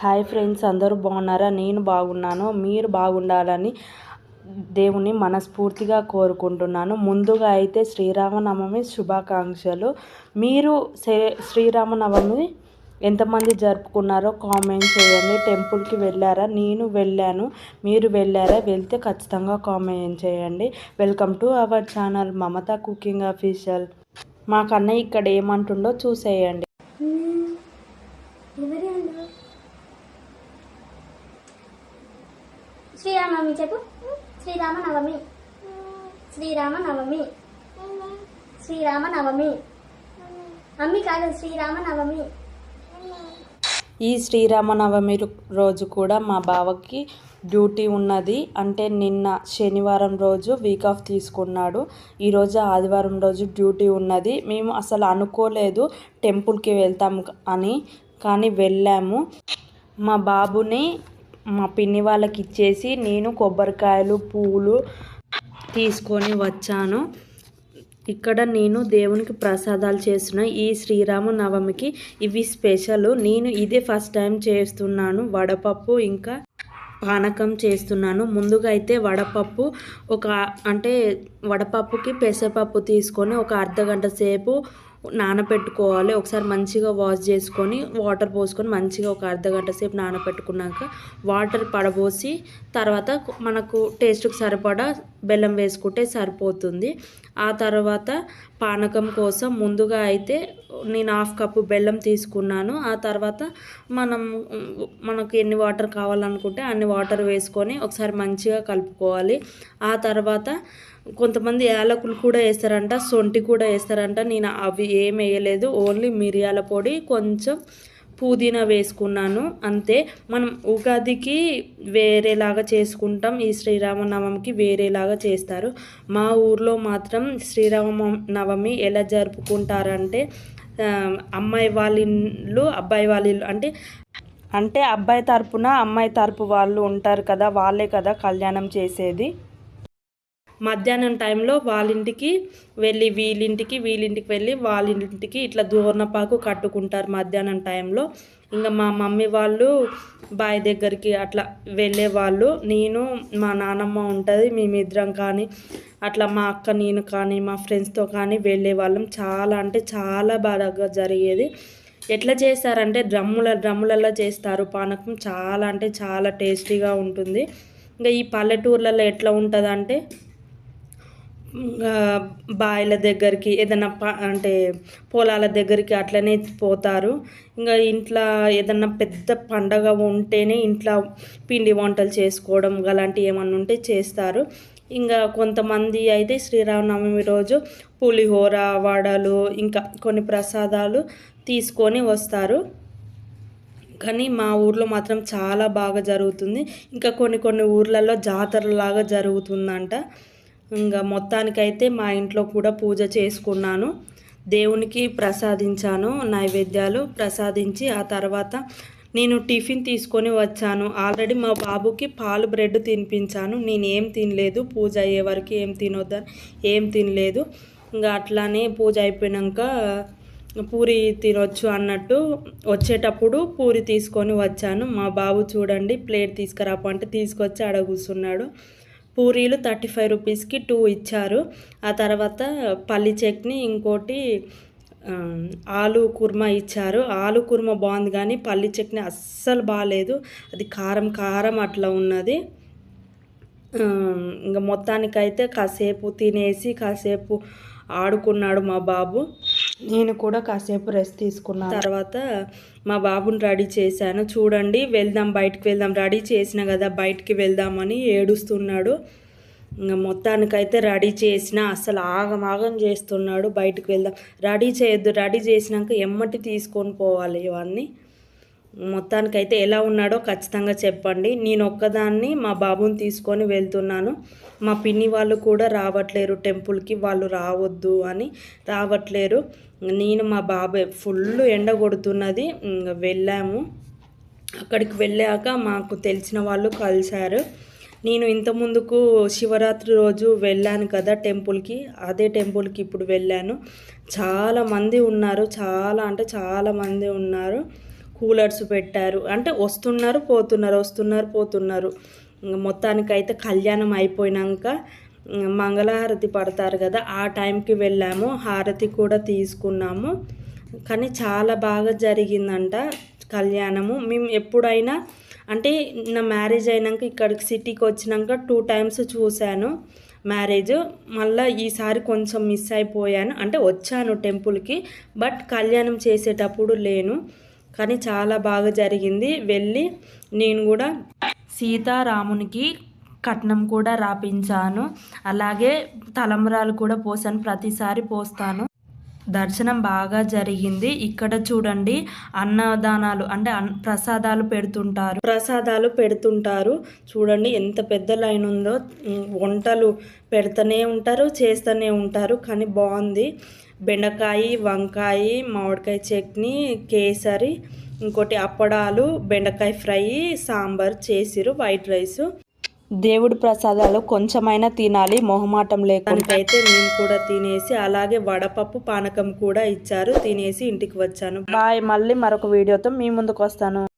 Hi friends అందరూ బాగున్నారా? నేను బాగున్నాను మీరు బాగుండాలని దేవుని మనస్ఫూర్తిగా కోరుకుంటున్నాను. ముందుగా అయితే శ్రీరామనవమి శుభాకాంక్షలు. మీరు శ్రీరామనవమి ఎంతమంది జరుపుకున్నారో కామెంట్ చేయండి. టెంపుల్కి వెళ్ళారా? నేను వెళ్ళాను. మీరు వెళ్ళారా? వెళ్తే ఖచ్చితంగా కామెంట్ చేయండి. Welcome to our channel Mamata cooking official. మా కన్నయ్య ఇక్కడ ఏమంటుండో చూసేయండి ఎవరి అందరూ నవమి చెప్పు? శ్రీరామనవమి. శ్రీరామ నవమి అమ్మి కాదు శ్రీరామనవమి. ఈ శ్రీరామనవమి రోజు కూడా మా బావకి డ్యూటీ ఉన్నది. అంటే నిన్న శనివారం రోజు వీక్ ఆఫ్ తీసుకున్నాడు. ఈరోజు ఆదివారం రోజు డ్యూటీ ఉన్నది. మేము అసలు అనుకోలేదు టెంపుల్కి వెళ్తాం అని కానీ వెళ్ళాము. మా బాబుని మా పిన్ని వాళ్ళకి ఇచ్చేసి నేను కొబ్బరికాయలు పువ్వులు తీసుకొని వచ్చాను. ఇక్కడ నేను దేవునికి ప్రసాదాలు చేస్తున్న. ఈ శ్రీరామ నవమికి ఇవి స్పెషల్. నేను ఇదే ఫస్ట్ టైం చేస్తున్నాను. వడపప్పు ఇంకా పానకం చేస్తున్నాను. ముందుగా అయితే వడపప్పు ఒక అంటే వడపప్పుకి పెసరపప్పు తీసుకొని ఒక అర్ధ గంట సేపు నానబెట్టుకోవాలి. ఒకసారి మంచిగా వాష్ చేసుకొని వాటర్ పోసుకొని మంచిగా ఒక అర్ధ గంట సేపు నానబెట్టుకున్నాక వాటర్ పడబోసి తర్వాత మనకు టేస్ట్కి సరిపడా బెల్లం వేసుకుంటే సరిపోతుంది. ఆ తర్వాత పానకం కోసం ముందుగా అయితే నేను హాఫ్ కప్పు బెల్లం తీసుకున్నాను. ఆ తర్వాత మనం మనకు ఎన్ని వాటర్ కావాలనుకుంటే అన్ని వాటర్ వేసుకొని ఒకసారి మంచిగా కలుపుకోవాలి. ఆ తర్వాత కొంతమంది యాలకులు కూడా వేస్తారంట సొంటి కూడా వేస్తారంట. నేను అవి ఏం వేయలేదు ఓన్లీ మిరియాల పొడి కొంచెం పుదీనా వేసుకున్నాను అంతే. మనం ఉగాదికి వేరేలాగా చేసుకుంటాం ఈ శ్రీరామనవమికి వేరేలాగా చేస్తారు. మా ఊర్లో మాత్రం శ్రీరామ నవమి ఎలా జరుపుకుంటారంటే అమ్మాయి వాళ్ళ ఇల్లు అబ్బాయి వాళ్ళ ఇల్లు అంటే అంటే అబ్బాయి తరపున అమ్మాయి తరపు వాళ్ళు ఉంటారు కదా వాళ్ళే కదా కళ్యాణం చేసేది. మధ్యాహ్నం టైంలో వాళ్ళింటికి వెళ్ళి వీళ్ళింటికి వీళ్ళింటికి వెళ్ళి వాళ్ళింటికి ఇట్లా దూర్నపాకు కట్టుకుంటారు మధ్యాహ్నం టైంలో. ఇంకా మా మమ్మీ వాళ్ళు బాయ్ దగ్గరికి అట్లా వెళ్ళే వాళ్ళు. నేను మా నానమ్మ ఉంటుంది మేమిద్దరం కానీ అట్లా మా అక్క నేను కానీ మా ఫ్రెండ్స్తో కానీ వెళ్ళేవాళ్ళం చాలా అంటే చాలా బాగా జరిగేది. ఎట్లా చేస్తారంటే డ్రమ్ముల డ్రమ్ములలో చేస్తారు పానకం. చాలా అంటే చాలా టేస్టీగా ఉంటుంది. ఇంకా ఈ పల్లెటూర్లలో ఎట్లా ఉంటుందంటే అంటే బాయిల దగ్గరికి ఏదైనా ప అంటే పొలాల దగ్గరికి అట్లనే పోతారు. ఇంకా ఇంట్లో ఏదన్నా పెద్ద పండగ ఉంటేనే ఇంట్లో పిండి వంటలు చేసుకోవడం అలాంటివి ఏమన్నా ఉంటే చేస్తారు. ఇంకా కొంతమంది అయితే శ్రీరామనవమి రోజు పులిహోర వడలు ఇంకా కొన్ని ప్రసాదాలు తీసుకొని వస్తారు. కానీ మా ఊర్లో మాత్రం చాలా బాగా జరుగుతుంది. ఇంకా కొన్ని కొన్ని ఊర్లలో జాతరలాగా జరుగుతుందంట. ఇంకా మొత్తానికైతే మా ఇంట్లో కూడా పూజ చేసుకున్నాను. దేవునికి ప్రసాదించాను నైవేద్యాలు ప్రసాదించి ఆ తర్వాత నేను టిఫిన్ తీసుకొని వచ్చాను. ఆల్రెడీ మా బాబుకి పాలు బ్రెడ్ తినిపించాను. నేను ఏం తినలేదు. పూజ అయ్యే వరకు ఏం తినొద్దని ఏం తినలేదు. ఇంకా అట్లానే పూజ అయిపోయినాక పూరి తినొచ్చు అన్నట్టు వచ్చేటప్పుడు పూరి తీసుకొని వచ్చాను. మా బాబు చూడండి ప్లేట్ తీసుకురాపంటే తీసుకొచ్చి అడగుస్తున్నాడు కూర్చున్నాడు. పూరీలు థర్టీ ఫైవ్ రూపీస్కి టూ ఇచ్చారు. ఆ తర్వాత పల్లి చట్నీ ఇంకోటి ఆలు కుర్మా ఇచ్చారు. ఆలు కుర్మా బాగుంది కానీ పల్లి చట్నీ అస్సలు బాగాలేదు అది కారం కారం అట్లా ఉన్నది. ఇంకా మొత్తానికైతే కాసేపు తినేసి కాసేపు ఆడుకున్నాడు మా బాబు. నేను కూడా కాసేపు రెస్ట్ తీసుకున్నాను. తర్వాత మా బాబుని రెడీ చేశాను. చూడండి వెళ్దాం బయటికి వెళ్దాం. రెడీ చేసిన కదా బయటికి వెళ్దామని ఏడుస్తున్నాడు. ఇంకా మొత్తానికైతే రెడీ చేసిన అసలు ఆగమాగం చేస్తున్నాడు. బయటికి వెళ్దాం. రెడీ చేయొద్దు రెడీ చేసినాక ఎమ్మటి తీసుకొని పోవాలి ఇవన్నీ. మొత్తానికైతే ఎలా ఉన్నాడో ఖచ్చితంగా చెప్పండి. నేను ఒక్కదాన్ని మా బాబుని తీసుకొని వెళ్తున్నాను. మా పిన్ని వాళ్ళు కూడా రావట్లేరు టెంపుల్కి. వాళ్ళు రావద్దు అని రావట్లేరు. నేను మా బాబాయ్ ఫుల్ ఎండ కొడుతున్నది వెళ్ళాము. అక్కడికి వెళ్ళాక మాకు తెలిసిన వాళ్ళు కలిశారు. నేను ఇంత ముందుకు శివరాత్రి రోజు వెళ్ళాను కదా టెంపుల్కి అదే టెంపుల్కి ఇప్పుడు వెళ్ళాను. చాలా మంది ఉన్నారు చాలా అంటే చాలా మంది ఉన్నారు. కూలర్స్ పెట్టారు అంటే వస్తున్నారు పోతున్నారు వస్తున్నారు పోతున్నారు. మొత్తానికైతే కళ్యాణం అయిపోయినాక మంగళహారతి పడతారు కదా ఆ టైంకి వెళ్ళాము. హారతి కూడా తీసుకున్నాము. కానీ చాలా బాగా జరిగిందంట కళ్యాణము. మేము ఎప్పుడైనా అంటే నా మ్యారేజ్ అయినాక ఇక్కడికి సిటీకి వచ్చినాక టూ టైమ్స్ చూశాను మ్యారేజ్. మళ్ళీ ఈసారి కొంచెం మిస్ అయిపోయాను. అంటే వచ్చాను టెంపుల్కి బట్ కళ్యాణం చేసేటప్పుడు లేను. కానీ చాలా బాగా జరిగింది. వెళ్ళి నేను కూడా సీతారామునికి కట్నం కూడా రాపించాను. అలాగే తలంబరాలు కూడా పోసాను. ప్రతిసారి పోస్తాను. దర్శనం బాగా జరిగింది. ఇక్కడ చూడండి అన్నదానాలు అంటే ప్రసాదాలు పెడుతుంటారు. ప్రసాదాలు పెడుతుంటారు. చూడండి ఎంత పెద్ద లైన్ ఉందో. వంటలు పెడుతూనే ఉంటారు చేస్తూనే ఉంటారు. కానీ బాగుంది. బెండకాయ వంకాయ మామిడికాయ చట్నీ కేసరి ఇంకోటి అప్పడాలు బెండకాయ ఫ్రై సాంబార్ చేసిరు వైట్ రైస్. దేవుడి ప్రసాదాలు కొంచెమైనా తినాలి మొహమాటం లేకుండా. అయితే మేము కూడా తినేసి అలాగే వడపప్పు పానకం కూడా ఇచ్చారు. తినేసి ఇంటికి వచ్చాను. బాయ్ మళ్ళీ మరొక వీడియోతో మీ ముందుకు వస్తాను.